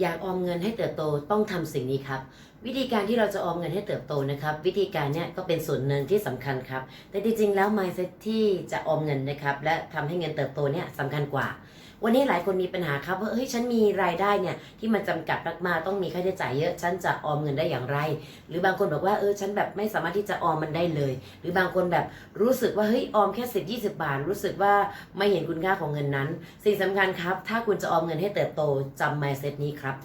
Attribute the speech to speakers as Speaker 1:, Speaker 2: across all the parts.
Speaker 1: อยากออมเงินให้เติบโตต้องทำสิ่งนี้ครับ วิธีการที่เราจะออมเงินให้เติบโตนะครับ วิธีการเนี้ยก็เป็นส่วนหนึ่งที่สำคัญครับ แต่จริงๆแล้ว mindset ที่จะออมเงินนะครับ และทำให้เงินเติบโตเนี่ยสำคัญกว่า วันนี้หลายคนมีปัญหาครับว่าเฮ้ยฉันมีรายได้เนี่ยที่มันจำกัดมากๆต้องมีค่าใช้จ่ายเยอะ ฉันจะออมเงินได้อย่างไร หรือบางคนบอกว่าเออฉันแบบไม่สามารถที่จะออมมันได้เลย หรือบางคนแบบรู้สึกว่าเฮ้ยออมแค่สิบยี่สิบาท รู้สึกว่าไม่เห็นคุณค่าของเงินนั้น สิ่งสำคัญครับ ถ้าคุณจะออมเงินให้เติบโตจำ mindset นี้ครับ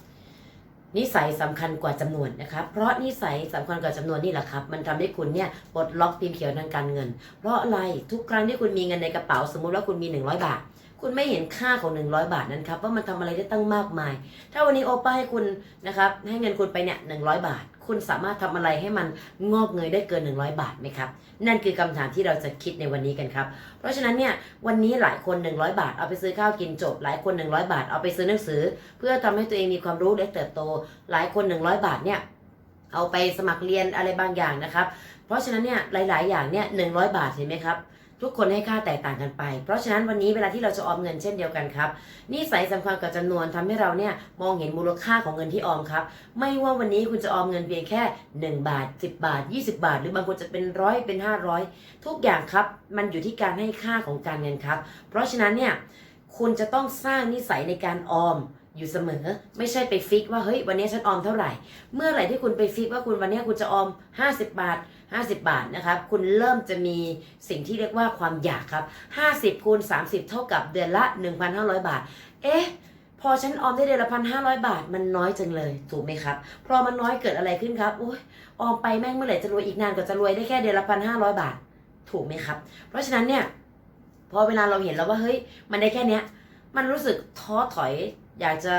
Speaker 1: นิสัยสำคัญกว่าจำนวนนะครับเพราะนิสัยสำคัญกว่าจำนวนนี่แหละครับ มันทำให้คุณเนี่ยปลดล็อกพิมพ์เขียวทางการเงิน เพราะอะไรทุกครั้งที่คุณมีเงินในกระเป๋าสมมุติว่าคุณมี 100 บาทคุณไม่เห็นค่าของ 100 บาทนั้นครับว่ามันทำอะไรได้ตั้งมากมาย ถ้าวันนี้โอป้าให้คุณนะครับให้เงินคุณไปเนี่ย100บาท คุณสามารถทำอะไรให้มันงอกเงยได้เกิน 100 บาทไหมครับ นั่นคือคำถามที่เราจะคิดในวันนี้กันครับ เพราะฉะนั้นเนี่ยวันนี้หลายคน 100 บาท เอาไปซื้อข้าวกินจบ หลายคน 100 บาท เอาไปซื้อหนังสือ เพื่อทำให้ตัวเองมีความรู้และเติบโต หลายคน 100 บาทเนี่ยเอาไปสมัครเรียนอะไรบางอย่างนะครับ เพราะฉะนั้นเนี่ยหลาย ๆ อย่างเนี่ย100บาทเห็นไหมครับ ทุกคนให้ค่าแตกต่างกันไป เพราะฉะนั้นวันนี้เวลาที่เราจะออมเงินเช่นเดียวกันครับนิสัยสำคัญกับจำนวนทำให้เราเนี่ยมองเห็นมูลค่าของเงินที่ออมครับ ไม่ว่าวันนี้คุณจะออมเงินเพียงแค่ 1 บาท 10 บาท 20 บาท หรือบางคนจะเป็นร้อยเป็น 500 ทุกอย่างครับ มันอยู่ที่การให้ค่าของการเงินครับ เพราะฉะนั้นเนี่ยคุณจะต้องสร้างนิสัยในการออม อยู่เสมอ ไม่ใช่ไปฟิกว่าเฮ้ยวันนี้ฉันออมเท่าไหร่ เมื่อไหร่ที่คุณไปฟิกว่าคุณวันนี้คุณจะออม 50 บาท 50 บาทนะครับคุณเริ่มจะมีสิ่งที่เรียกว่าความอยากครับ 50คูณ30 เท่ากับเดือนละ 1,500 บาท เอ๊ะพอฉันออมได้เดือนละพันห้าร้อยบาทมันน้อยจังเลยถูกไหมครับพอมันน้อยเกิดอะไรขึ้นครับโอ้ยออมไปแม่งเมื่อไหร่จะรวยอีกนานกว่าจะรวยได้แค่เดือนละพันห้าร้อยบาท ถูกไหมครับ เพราะฉะนั้นเนี่ยพอเวลาเราเห็นแล้วว่าเฮ้ยมันได้แค่เนี้ยมันรู้สึกท้อถอย อยากจะ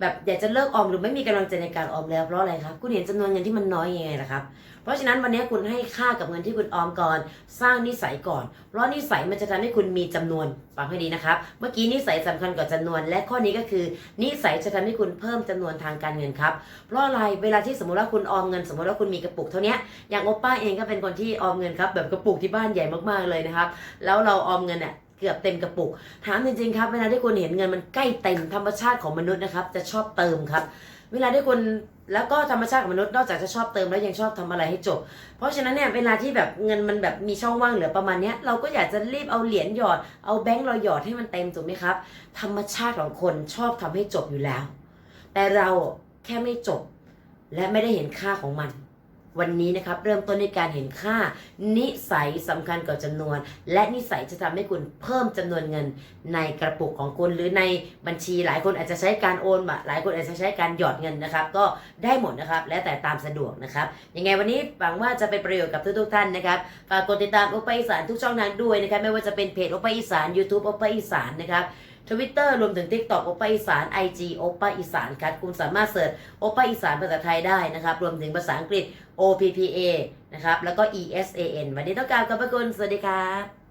Speaker 1: แบบอยากจะเลิกออมหรือไม่มีกำลังใจในการออมแล้วเพราะอะไรครับ คุณเห็นจำนวนเงินที่มันน้อยยังไงล่ะครับ เพราะฉะนั้นวันนี้คุณให้ค่ากับเงินที่คุณออมก่อน สร้างนิสัยก่อน เพราะนิสัยมันจะทำให้คุณมีจำนวนฟังให้ดีนะครับ เมื่อกี้นิสัยสำคัญกว่าจำนวน และข้อนี้ก็คือ นิสัยจะทำให้คุณเพิ่มจำนวนทางการเงินครับเพราะอะไรเวลาที่สมมติว่าคุณออมเงิน สมมติว่าคุณมีกระปุกเท่านี้อย่างโอป้าเองก็เป็นคนที่ออมเงินครับแบบกระปุกที่บ้านใหญ่มากๆเลยนะครับ แล้วเราออมเงินเนี่ย เกือบเต็มกระปุก ถามจริงๆครับ เวลาที่คุณเห็นเงินมันใกล้เต็มธรรมชาติของมนุษย์นะครับ จะชอบเติมครับ เวลาที่คุณแล้วก็ธรรมชาติของมนุษย์นอกจากจะชอบเติมแล้วยังชอบทำอะไรให้จบ เพราะฉะนั้นเนี่ยเวลาที่แบบเงินมันแบบมีช่องว่างเหลือประมาณเนี้ยเราก็อยากจะรีบเอาเหรียญหยอดเอาแบงค์เราหยอดให้มันเต็มถูกไหมครับ ธรรมชาติของคนชอบทำให้จบอยู่แล้ว แต่เราแค่ไม่จบและไม่ได้เห็นค่าของมัน วันนี้นะครับเริ่มต้นในการเห็นค่า นิสัยสำคัญกว่าจำนวน และนิสัยจะทำให้คุณเพิ่มจำนวนเงินในกระปุกของคุณหรือในบัญชีหลายคนอาจจะใช้การโอนบะหลายคนอาจจะใช้การหยอดเงินนะครับ ก็ได้หมดนะครับ และแต่ตามสะดวกนะครับยังไงวันนี้หวังว่าจะเป็นประโยชน์กับทุกๆท่านนะครับฝากกดติดตามโอปาอีสานทุกช่องทางด้วยนะครับไม่ว่าจะเป็นเพจโอปาอีสาน YouTube โอปาอีสานนะครับ ทวิตเตอร์รวมถึง t ิ k t o k โอปาอีสาน IG โอปาอีสานครับคุณสามารถเสิร์ชโอปาอีสานภาษาไทยได้นะครับ รวมถึงภาษาอังกฤษ OPPA นะครับ แล้วก็ ESAN วันนี้ต้องกรารขอบพระคุณ สวัสดีครับ